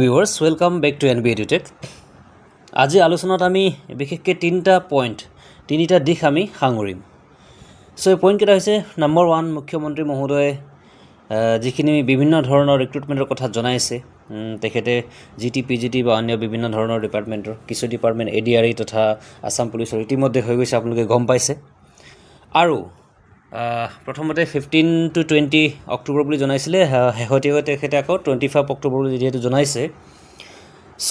Viewers welcome back to N B Edutech আজি আলোচনাত আমি বিশেষকৈ তিনিটা পইণ্ট তিনিটা দিশ আমি সাঙুৰিম। চ' এই পইণ্টকেইটা হৈছে নম্বৰ ওৱান মুখ্যমন্ত্ৰী মহোদয়ে যিখিনি বিভিন্ন ধৰণৰ ৰিক্ৰুটমেণ্টৰ কথা জনাইছে তেখেতে জি টি পি জি টি বা অন্য বিভিন্ন ধৰণৰ ডিপাৰ্টমেণ্টৰ কিছু ডিপাৰ্টমেণ্ট এ ডি আৰ ই তথা আছাম পুলিচৰ ইতিমধ্যে হৈ গৈছে, আপোনালোকে গম পাইছে। আৰু প্ৰথমতে ফিফটিন টু টুৱেণ্টি অক্টোবৰ বুলি জনাইছিলে শেহতীয়াকৈ তেখেতে আকৌ টুৱেণ্টি ফাইভ অক্টোবৰ বুলি যিহেতু জনাইছে। চ'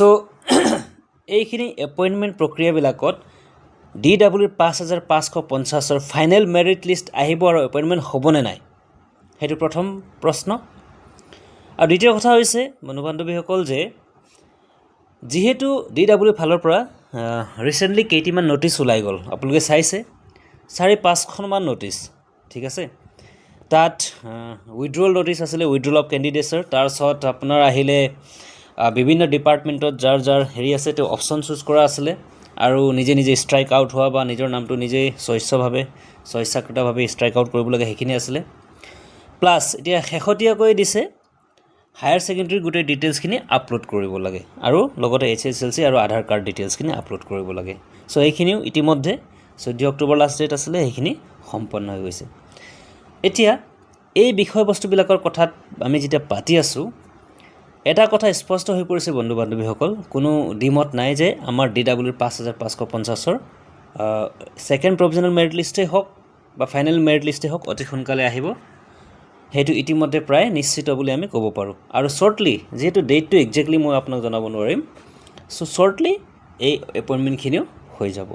এইখিনি এপইণ্টমেণ্ট প্ৰক্ৰিয়াবিলাকত ডি ডাব্লিউৰ পাঁচ হাজাৰ পাঁচশো পঞ্চাছৰ ফাইনেল মেৰিট লিষ্ট আহিব আৰু এপইণ্টমেণ্ট হ'বনে নাই? সেইটো প্ৰথম প্ৰশ্ন। আৰু দ্বিতীয় কথা হৈছে বন্ধু বান্ধৱীসকল যে যিহেতু ডি ডাব্লিউ ফালৰ পৰা ৰিচেণ্টলি কেইটিমান ন'টিচ ওলাই গ'ল। আপোনালোকে চাইছে, চাৰি পাঁচখনমান ন'টিচ ঠিক আছে? তাত উইড্ৰল ন'টিচ আছিলে উইড্ৰল অফ কেণ্ডিডেটছৰ তাৰপিছত আপোনাৰ আহিলে বিভিন্ন ডিপাৰ্টমেণ্টত যাৰ যাৰ হেৰি আছে, তেওঁ অপশ্যন চুজ কৰা আছিলে। আৰু নিজে নিজে ষ্ট্ৰাইক আউট হোৱা বা নিজৰ নামটো নিজেই স্বচ্ছভাৱে, স্বচ্ছাকৃতভাৱে ষ্ট্ৰাইক আউট কৰিব লাগে সেইখিনি আছিলে। প্লাছ এতিয়া শেহতীয়াকৈ দিছে হায়াৰ ছেকেণ্ডেৰী গোটেই ডিটেইলছখিনি আপলোড কৰিব লাগে। আৰু লগতে এইচ এছ এল চি আৰু আধাৰ কাৰ্ড ডিটেইলছখিনি আপলোড কৰিব লাগে। চ' এইখিনিও ইতিমধ্যে চৈধ্য অক্টোবৰ লাষ্ট ডেট আছিলে, সেইখিনি সম্পন্ন হৈ গৈছে। এতিয়া, এই বিষয়বস্তুবিলাকৰ কথাত আমি যেতিয়া পাতি আছোঁ, এটা কথা স্পষ্ট হৈ পৰিছে বন্ধু বান্ধৱীসকল কোনো দ্বিমত নাই যে আমাৰ ডি ডাব্লিউৰ পাঁচ হাজাৰ পাঁচশো পঞ্চাছৰ ছেকেণ্ড প্ৰভিজনেল মেৰিট লিষ্টেই হওক বা ফাইনেল মেৰিট লিষ্টেই হওক অতি সোনকালে আহিব। সেইটো ইতিমধ্যে প্ৰায় নিশ্চিত বুলি আমি ক'ব পাৰোঁ। আৰু শ্বৰ্টলি যিহেতু ডেটটো একজেক্টলি মই আপোনাক জনাব নোৱাৰিম চ' শ্বৰ্টলি এই এপইণ্টমেণ্টখিনিও হৈ যাব।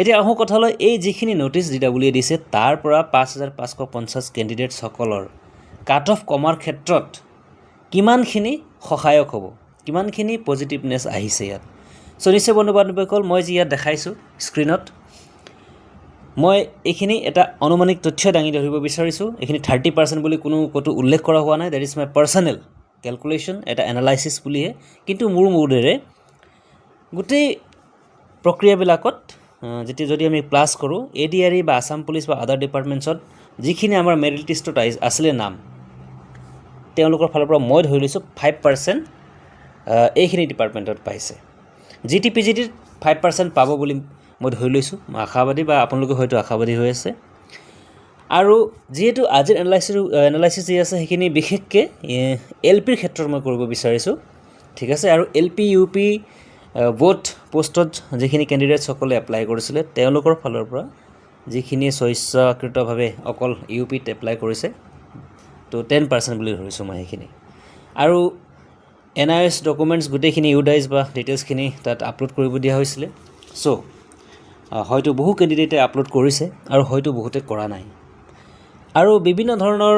এতিয়া আহোঁ কথালৈ এই যিখিনি ন'টিচ ডি ডাব্লিউয়ে দিছে তাৰ পৰা পাঁচ হাজাৰ পাঁচশ পঞ্চাছ কেণ্ডিডেটসকলৰ কাট অফ কমাৰ ক্ষেত্ৰত কিমানখিনি সহায়ক হ'ব? কিমানখিনি পজিটিভনেছ আহিছে ইয়াত? চ' নিশ্চয় বন্ধু বান্ধৱীসকল মই যি ইয়াত দেখাইছোঁ স্ক্ৰীণত মই এইখিনি এটা অনুমানিক তথ্য দাঙি ধৰিব বিচাৰিছোঁ। এইখিনি থাৰ্টি পাৰ্চেণ্ট বুলি কোনো ক'তো উল্লেখ কৰা হোৱা নাই। That is my personal calculation এটা এনালাইচিছ বুলিহে। কিন্তু মোৰ বোধেৰে গোটেই প্ৰক্ৰিয়াবিলাকত যেতিয়া যদি আমি প্লাছ কৰোঁ এ ডি আৰ ই বা আছাম পুলিচ বা আদাৰ ডিপাৰ্টমেণ্টছত যিখিনি আমাৰ মেৰিট লিষ্টত আছিলে নাম, তেওঁলোকৰ ফালৰ পৰা মই ধৰি লৈছোঁ ফাইভ পাৰ্চেণ্ট এইখিনি ডিপাৰ্টমেণ্টত পাইছে। জি টি পি জি টিত ফাইভ পাৰ্চেণ্ট পাব বুলি মই ধৰি লৈছোঁ। মই আশাবাদী বা আপোনালোকে হয়তো আশাবাদী হৈ আছে। আৰু যিহেতু আজিৰ এনালাইচিছ এনালাইচিছ যি আছে, সেইখিনি বিশেষকৈ এল পিৰ ক্ষেত্ৰত মই কৰিব বিচাৰিছোঁ। ঠিক আছে? আৰু L P, U P both পষ্টত যিখিনি কেণ্ডিডেটসকলে এপ্লাই কৰিছিলে, তেওঁলোকৰ ফালৰ পৰা যিখিনি স্বচ্ছাকৃতভাৱে অকল ইউ পিত এপ্লাই কৰিছে, তো টেন পাৰ্চেণ্ট বুলি ধৰিছোঁ মই সেইখিনি। আৰু এন আই এছ ডকুমেণ্টছ গোটেইখিনি ইউডাইজ বা ডিটেইলছখিনি তাত আপলোড কৰিব দিয়া হৈছিলে। চ' হয়তো বহু কেণ্ডিডেটে আপলোড কৰিছে আৰু হয়তো বহুতে কৰা নাই। আৰু বিভিন্ন ধৰণৰ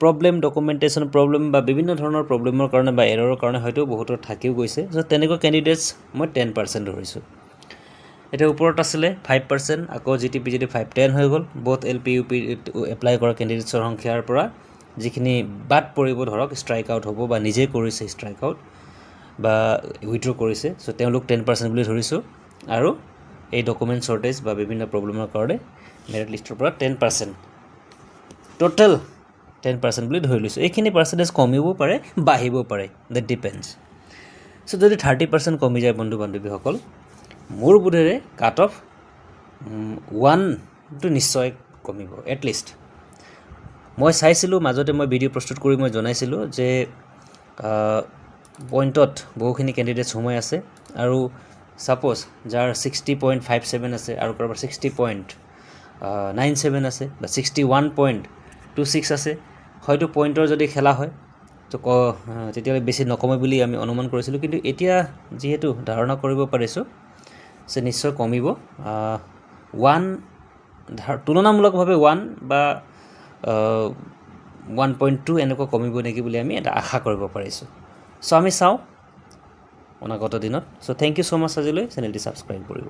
প্ৰব্লেম ডকুমেণ্টেশ্যন প্ৰব্লেম বা বিভিন্ন ধৰণৰ প্ৰব্লেমৰ কাৰণে বা এৰৰৰ কাৰণে হয়তো বহুতৰ থাকিও গৈছে। চ' তেনেকুৱা কেণ্ডিডেটছ মই টেন পাৰ্চেণ্ট ধৰিছোঁ। এতিয়া ওপৰত আছিলে ফাইভ পাৰ্চেণ্ট আকৌ G T P G T five ten হৈ গ'ল both L P U P apply কৰা কেণ্ডিডেটছৰ সংখ্যাৰ পৰা যিখিনি বাদ পৰিব ধৰক ষ্ট্ৰাইক আউট হ'ব বা নিজেই কৰিছে ষ্ট্ৰাইক আউট বা উইথড্ৰ কৰিছে চ' তেওঁলোক টেন পাৰ্চেণ্ট বুলি ধৰিছোঁ। আৰু এই ডকুমেণ্ট শ্বৰ্টেজ বা বিভিন্ন প্ৰব্লেমৰ কাৰণে মেৰিট লিষ্টৰ পৰা ten percent total ten percent বুলি ধৰি লৈছোঁ। এইখিনি পাৰ্চেণ্টেজ কমিবও পাৰে, বাঢ়িবও পাৰে। দেট ডিপেণ্ডছ চ' যদি থাৰ্টি পাৰ্চেণ্ট কমি যায় বন্ধু বান্ধৱীসকল মোৰ বোধেৰে কাট অফ ওৱানটো নিশ্চয় কমিব এটলিষ্ট মই চাইছিলোঁ, মাজতে মই ভিডিঅ' প্ৰস্তুত কৰি মই জনাইছিলোঁ যে পইণ্টত বহুখিনি কেণ্ডিডেটছ সোমাই আছে আৰু ছাপ'জ যাৰ ছিক্সটি পইণ্ট ফাইভ ছেভেন আছে আৰু কাৰোবাৰ ছিক্সটি পইণ্ট নাইন ছেভেন আছে বা sixty one point two six আছে, হয়তো পইণ্টৰ যদি খেলা হয়, তো ক তেতিয়াহ'লে বেছি নকমে বুলি আমি অনুমান কৰিছিলোঁ। কিন্তু এতিয়া যিহেতু ধাৰণা কৰিব পাৰিছোঁ, যে নিশ্চয় কমিব। ওৱান ধা- তুলনামূলকভাৱে ওৱান বা ওৱান পইণ্ট টু এনেকুৱা কমিব নেকি বুলি আমি এটা আশা কৰিব পাৰিছোঁ। চ' আমি চাওঁ অনাগত দিনত। চ' থেংক ইউ ছ' মাছ আজিলৈ। চেনেলটি ছাবস্ক্ৰাইব কৰিব।